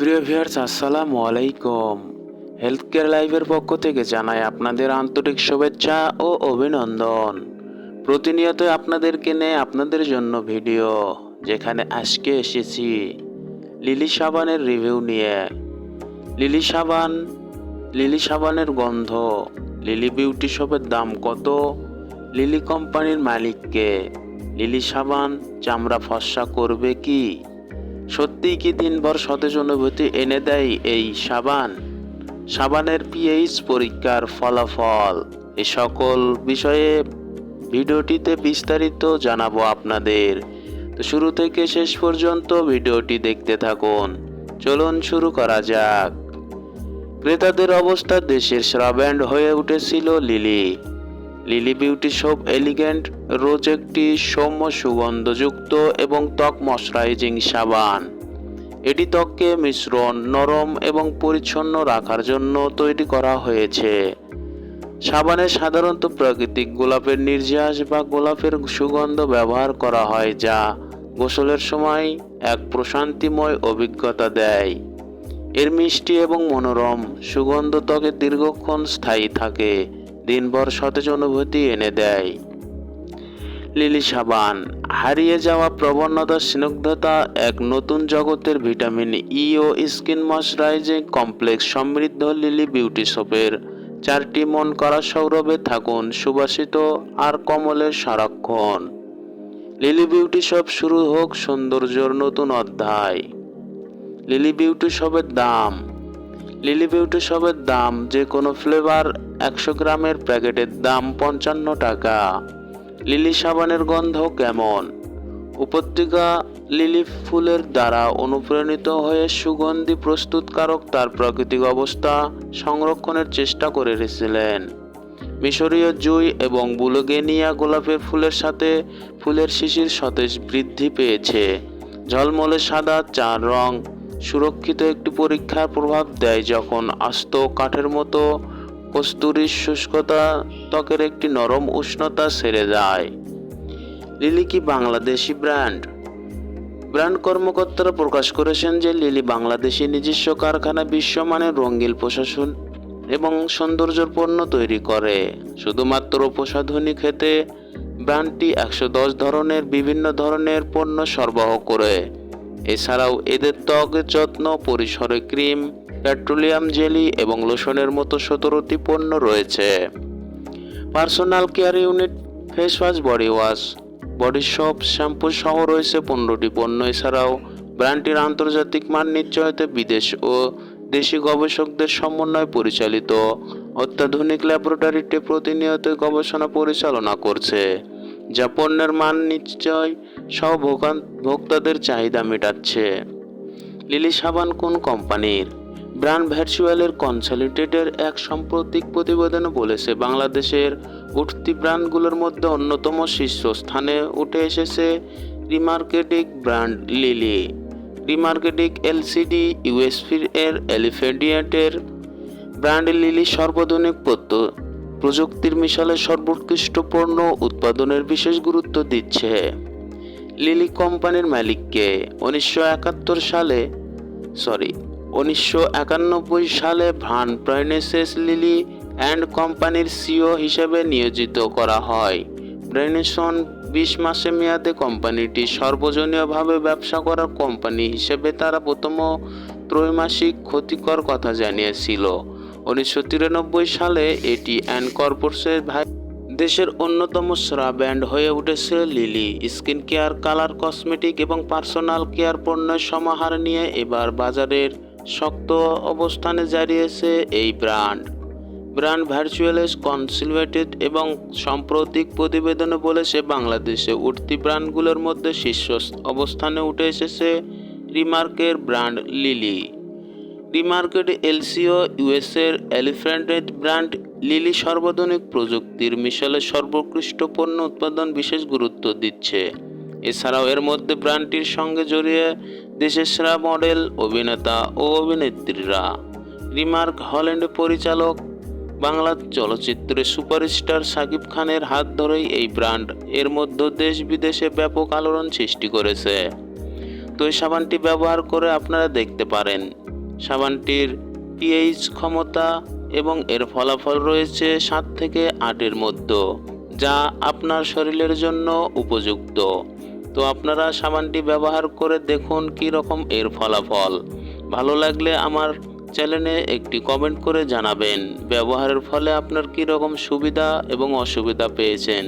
প্রিয় ভিউয়ার্স, আসসালামু আলাইকুম। হেলথ কেয়ার লাইভের পক্ষ থেকে জানাই আপনাদের আন্তরিক শুভেচ্ছা ও অভিনন্দন। প্রতিনিয়ত আপনাদেরকে নিয়ে আপনাদের জন্য ভিডিও, যেখানে আজকে এসেছি লিলি সাবানের রিভিউ নিয়ে। লিলি সাবান, লিলি সাবানের গন্ধ, লিলি বিউটি শপের দাম কত, লিলি কোম্পানির মালিককে, লিলি সাবান চামড়া ফর্সা করবে কি? সত্যিই কি দিনভর সতেজ অনুভূতি এনে দেয় এই সাবান? সাবানের পিএইচ পরীক্ষার ফলাফল। এ সকল বিষয়ে ভিডিওটিতে বিস্তারিত জানাব আপনাদের। তো শুরু থেকে শেষ পর্যন্ত ভিডিওটি দেখতে থাকুন। চলুন শুরু করা যাক। ক্রেতাদের অবস্থা দেশের সেরা ব্র্যান্ড হয়ে উঠেছিল Lily. Lily beauty shop elegant rose একটি সৌম্য সুগন্ধযুক্ত এবং ত্বক ময়শ্চারাইজিং সাবান। এটি ত্বককে মিশ্রণ, নরম এবং পরিচ্ছন্ন রাখার জন্য তৈরি করা হয়েছে। সাবানে সাধারণত প্রাকৃতিক গোলাপের নির্যাস বা গোলাপের সুগন্ধ ব্যবহার করা হয়, যা গোসলের সময় এক প্রশান্তিময় অভিজ্ঞতা দেয়। এর মিষ্টি এবং মনোরম সুগন্ধ ত্বকে দীর্ঘক্ষণ স্থায়ী থাকে। দিনভর সতেজ অনুভূতি এনে দেয়। লিলি সাবান, হারিয়ে যাওয়া প্রবণতা, স্নিগ্ধতা, এক নতুন জগতের ভিটামিন ই ও স্কিন ময়শ্চারাইজিং কমপ্লেক্স সমৃদ্ধ লিলি বিউটি শপের চারটি মন করা সৌরভে থাকুন সুবাসিত আর কমলের সারাক্ষণ। লিলি বিউটি শপ শুরু হোক সৌন্দর্যর নতুন অধ্যায়। লিলি বিউটি শপের দাম। লিলি বিউটি শপের দাম যে কোনো ফ্লেভার একশো গ্রামের প্যাকেটের দাম পঞ্চান্ন টাকা। লিলি সাবানের গন্ধ কেমন? উপত্যকা লিলি ফুলের দ্বারা অনুপ্রাণিত হয়ে সুগন্ধি প্রস্তুতকারক তার প্রাকৃতিক অবস্থা সংরক্ষণের চেষ্টা করে রেছিলেন মিশরীয় জুই এবং বুলোগেনিয়া গোলাপের ফুলের সাথে ফুলের শিশির সতেজ বৃদ্ধি পেয়েছে। ঝলমলে সাদা চার রং। সুরক্ষিত একটি পরীক্ষার প্রভাব দেয় যখন আস্ত কাঠের মতো কস্তুরীর শুষ্কতা ত্বকের একটি নরম উষ্ণতা সেরে যায়। লিলি কি বাংলাদেশি ব্র্যান্ড? ব্র্যান্ড কর্মকর্তারা প্রকাশ করেছেন যে লিলি বাংলাদেশি নিজস্ব কারখানা বিশ্বমানের রঙ্গিল প্রশাসন এবং সৌন্দর্যের পণ্য তৈরি করে। শুধুমাত্র প্রসাধনী ক্ষেত্রে ব্র্যান্ডটি একশো দশ ধরনের বিভিন্ন ধরনের পণ্য সরবরাহ করে। এছাড়াও এদের ত্বকের যত্ন, পরিসরে ক্রিম পেট্রোলিয়াম জেলি এবং লোশনের মতো সতেরোটি পণ্য রয়েছে। Personal care unit face wash body wash body shop shampoo সহ রয়েছে পনেরোটি পণ্য এছাড়াও ব্র্যান্ডটির আন্তর্জাতিক মান নিশ্চয়তে বিদেশ ও দেশি গবেষকদের সমন্বয়ে পরিচালিত। অত্যাধুনিক ল্যাবরেটরিতে প্রতিনিয়ত গবেষণা পরিচালনা করছে, যা পণ্যের মান নিশ্চয় ভোগান- ভোক্তাদের চাহিদা মেটাচ্ছে। লিলি সাবান কোন কোম্পানির? ব্র্যান্ড ভার্চুয়ালের কনসলিডেটের এক সাম্প্রতিক প্রতিবেদনে বলেছে, বাংলাদেশের উঠতি ব্র্যান্ডগুলোর মধ্যে অন্যতম শীর্ষস্থানে উঠে এসেছে রিমার্কেটিক ব্র্যান্ড লিলি। রিমার্কেটিক এলসিডি, ইউএসপির এর এলিফেন্ডিয়েটের ব্র্যান্ড লিলি সর্বাধুনিক পত্য প্রযুক্তির মিশালে সর্বোৎকৃষ্ট পণ্য উৎপাদনের বিশেষ গুরুত্ব দিচ্ছে। লিলি কোম্পানির মালিককে উনিশশো একাত্তর সালে সরি উনিশশো একানব্বই সালে ভান ব্রাইনেসেস লিলি অ্যান্ড কোম্পানির সিও হিসেবে নিয়োজিত করা হয়। ব্রাইনেসন বিশ মাসে মেয়াদে কোম্পানিটি সর্বজনীয়ভাবে ব্যবসা করার কোম্পানি হিসেবে তারা প্রথম ত্রৈমাসিক ক্ষতিকর কথা জানিয়েছিল। উনিশশো তিরানব্বই সালে এটি অ্যান্ড কর্পোরেটের ভাই দেশের অন্যতম সেরা ব্র্যান্ড হয়ে উঠেছে Lily. Skin care, colour, cosmetic এবং পার্সোনাল কেয়ার পণ্যের সমাহার নিয়ে এবার বাজারের শক্ত অবস্থানে দাঁড়িয়েছে এই ব্র্যান্ড। ব্র্যান্ড ভার্চুয়ালেস কনসিলভেটেড এবং সাম্প্রতিক প্রতিবেদনে বলেছে বাংলাদেশে উঠতি ব্র্যান্ডগুলোর মধ্যে শীর্ষ অবস্থানে উঠে এসেছে রিমার্কের ব্র্যান্ড লিলি। রিমার্কেট এলসিও, ইউএসের এলিফ্যান্টেড ব্র্যান্ড লিলি সর্বাধুনিক প্রযুক্তির মিশালে সর্বোৎকৃষ্ট পণ্য উৎপাদন বিশেষ গুরুত্ব দিচ্ছে। এছাড়াও এর মধ্যে ব্র্যান্ডটির সঙ্গে জড়িয়ে দেশের সেরা মডেল, অভিনেতা ও অভিনেত্রীরা। রিমার্ক হল্যান্ডের পরিচালক, বাংলা চলচ্চিত্রে সুপারস্টার সাকিব খানের হাত ধরেই এই ব্র্যান্ড এর মধ্যে দেশ বিদেশে ব্যাপক আলোড়ন সৃষ্টি করেছে। তো এই সাবানটি ব্যবহার করে আপনারা দেখতে পারেন। সাবানটির পিএইচ ক্ষমতা এবং এর ফলাফল রয়েছে সাত থেকে আটের মধ্যে, যা আপনার শরীরের জন্য উপযুক্ত। তো আপনারা সাবানটি ব্যবহার করে দেখুন কী রকম এর ফলাফল। ভালো লাগলে আমার চ্যানেলে একটি কমেন্ট করে জানাবেন, ব্যবহারের ফলে আপনার কী রকম সুবিধা এবং অসুবিধা পেয়েছেন।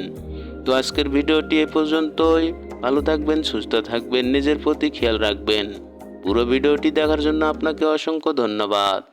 তো আজকের ভিডিওটি এ পর্যন্তই। ভালো থাকবেন, সুস্থ থাকবেন, নিজের প্রতি খেয়াল রাখবেন। পুরো ভিডিওটি দেখার জন্য আপনাকে অসংখ্য ধন্যবাদ।